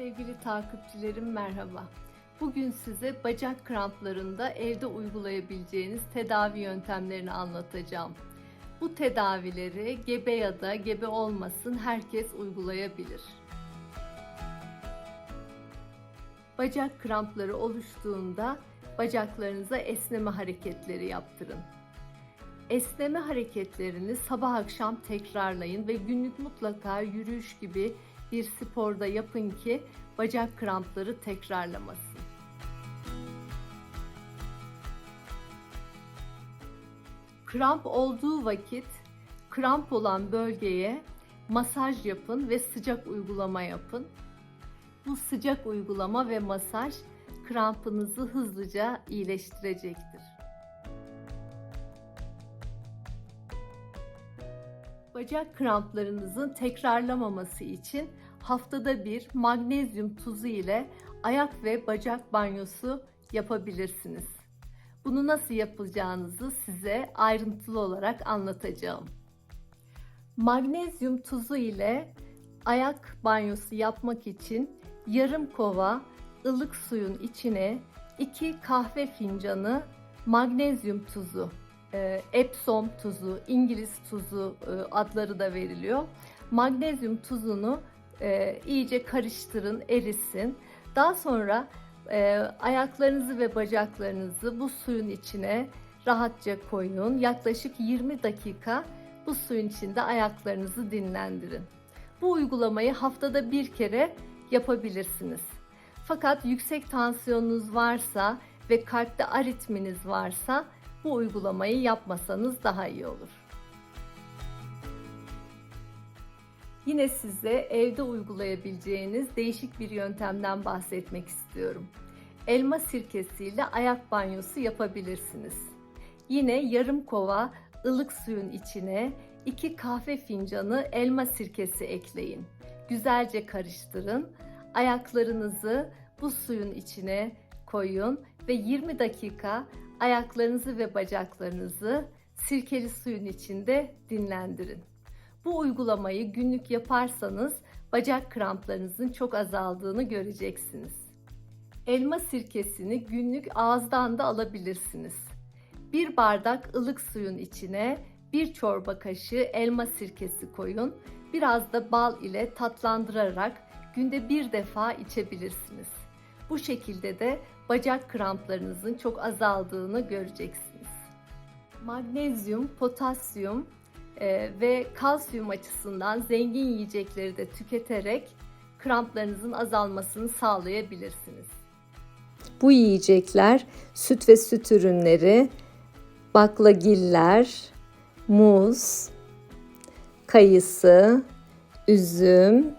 Sevgili takipçilerim merhaba. Bugün size bacak kramplarında evde uygulayabileceğiniz tedavi yöntemlerini anlatacağım. Bu tedavileri gebe ya da gebe olmasın herkes uygulayabilir. Bacak krampları oluştuğunda bacaklarınıza esneme hareketleri yaptırın. Esneme hareketlerini sabah akşam tekrarlayın ve günlük mutlaka yürüyüş gibi bir sporda yapın ki bacak krampları tekrarlamasın. Kramp olduğu vakit kramp olan bölgeye masaj yapın ve sıcak uygulama yapın. Bu sıcak uygulama ve masaj krampınızı hızlıca iyileştirecektir. Bacak kramplarınızın tekrarlamaması için haftada bir magnezyum tuzu ile ayak ve bacak banyosu yapabilirsiniz. Bunu nasıl yapacağınızı size ayrıntılı olarak anlatacağım. Magnezyum tuzu ile ayak banyosu yapmak için yarım kova ılık suyun içine 2 kahve fincanı magnezyum tuzu e, Epsom tuzu, İngiliz tuzu e, adları da veriliyor. Magnezyum tuzunu e, iyice karıştırın, erisin. Daha sonra e, ayaklarınızı ve bacaklarınızı bu suyun içine rahatça koyun. Yaklaşık 20 dakika bu suyun içinde ayaklarınızı dinlendirin. Bu uygulamayı haftada bir kere yapabilirsiniz. Fakat yüksek tansiyonunuz varsa ve kalpte aritminiz varsa bu uygulamayı yapmasanız daha iyi olur. Yine size evde uygulayabileceğiniz değişik bir yöntemden bahsetmek istiyorum. Elma sirkesiyle ayak banyosu yapabilirsiniz. Yine yarım kova ılık suyun içine 2 kahve fincanı elma sirkesi ekleyin. Güzelce karıştırın. Ayaklarınızı bu suyun içine koyun ve 20 dakika ayaklarınızı ve bacaklarınızı sirkeli suyun içinde dinlendirin. Bu uygulamayı günlük yaparsanız bacak kramplarınızın çok azaldığını göreceksiniz. Elma sirkesini günlük ağızdan da alabilirsiniz. Bir bardak ılık suyun içine bir çorba kaşığı elma sirkesi koyun. Biraz da bal ile tatlandırarak günde bir defa içebilirsiniz. Bu şekilde de bacak kramplarınızın çok azaldığını göreceksiniz. Magnezyum, potasyum ve kalsiyum açısından zengin yiyecekleri de tüketerek kramplarınızın azalmasını sağlayabilirsiniz. Bu yiyecekler süt ve süt ürünleri, baklagiller, muz, kayısı, üzüm,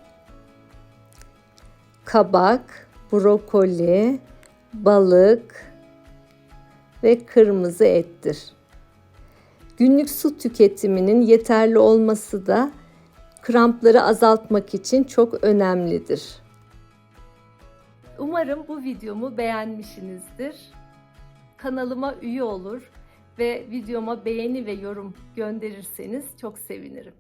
kabak, brokoli, balık ve kırmızı ettir. Günlük su tüketiminin yeterli olması da krampları azaltmak için çok önemlidir. Umarım bu videomu beğenmişsinizdir. Kanalıma üye olur ve videoma beğeni ve yorum gönderirseniz çok sevinirim.